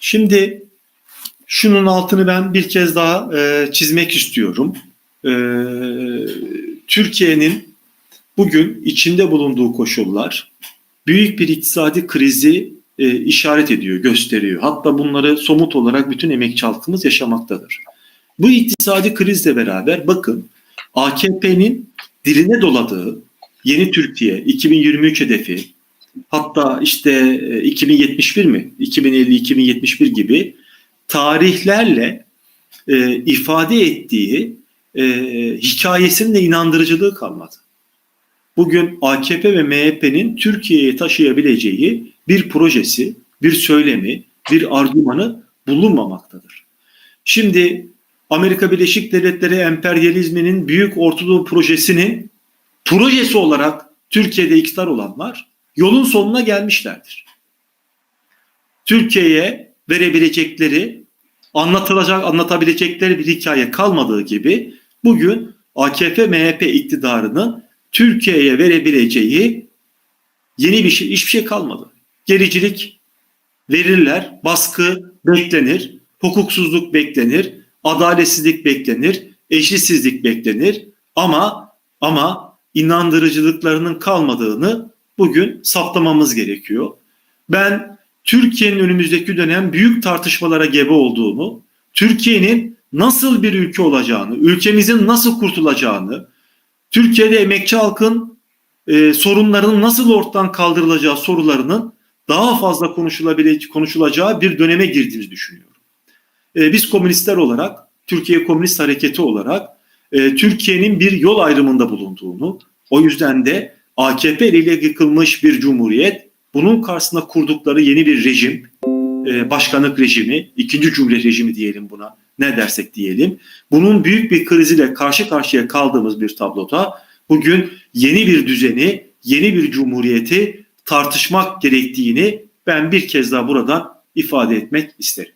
Şimdi şunun altını ben bir kez daha e, çizmek istiyorum. E, Türkiye'nin bugün içinde bulunduğu koşullar büyük bir iktisadi krizi e, işaret ediyor, gösteriyor. Hatta bunları somut olarak bütün emekçi halkımız yaşamaktadır. Bu iktisadi krizle beraber bakın AKP'nin diline doladığı yeni Türkiye 2023 hedefi hatta işte e, 2071 mi 2050-2071 gibi tarihlerle e, ifade ettiği e, hikayesinin de inandırıcılığı kalmadı. Bugün AKP ve MHP'nin Türkiye'ye taşıyabileceği bir projesi, bir söylemi, bir argümanı bulunmamaktadır. Şimdi Amerika Birleşik Devletleri emperyalizminin büyük Ortadoğu projesinin projesi olarak Türkiye'de iktidar olanlar yolun sonuna gelmişlerdir. Türkiye'ye verebilecekleri, anlatılacak, anlatabilecekleri bir hikaye kalmadığı gibi bugün AKP MHP iktidarının Türkiye'ye verebileceği yeni bir şey, hiçbir şey kalmadı. Gericilik verirler, baskı beklenir, hukuksuzluk beklenir, adaletsizlik beklenir, eşitsizlik beklenir ama ama inandırıcılıklarının kalmadığını bugün saptamamız gerekiyor. Ben Türkiye'nin önümüzdeki dönem büyük tartışmalara gebe olduğunu, Türkiye'nin nasıl bir ülke olacağını, ülkemizin nasıl kurtulacağını, Türkiye'de emekçi halkın e, sorunlarının nasıl ortadan kaldırılacağı sorularının daha fazla konuşulabilecek konuşulacağı bir döneme girdiğimizi düşünüyorum. E, biz komünistler olarak, Türkiye Komünist Hareketi olarak e, Türkiye'nin bir yol ayrımında bulunduğunu, o yüzden de AKP ile yıkılmış bir cumhuriyet, bunun karşısında kurdukları yeni bir rejim, e, başkanlık rejimi, ikinci cumhuriyet rejimi diyelim buna, ne dersek diyelim. Bunun büyük bir kriziyle karşı karşıya kaldığımız bir tabloda bugün yeni bir düzeni, yeni bir cumhuriyeti tartışmak gerektiğini ben bir kez daha buradan ifade etmek isterim.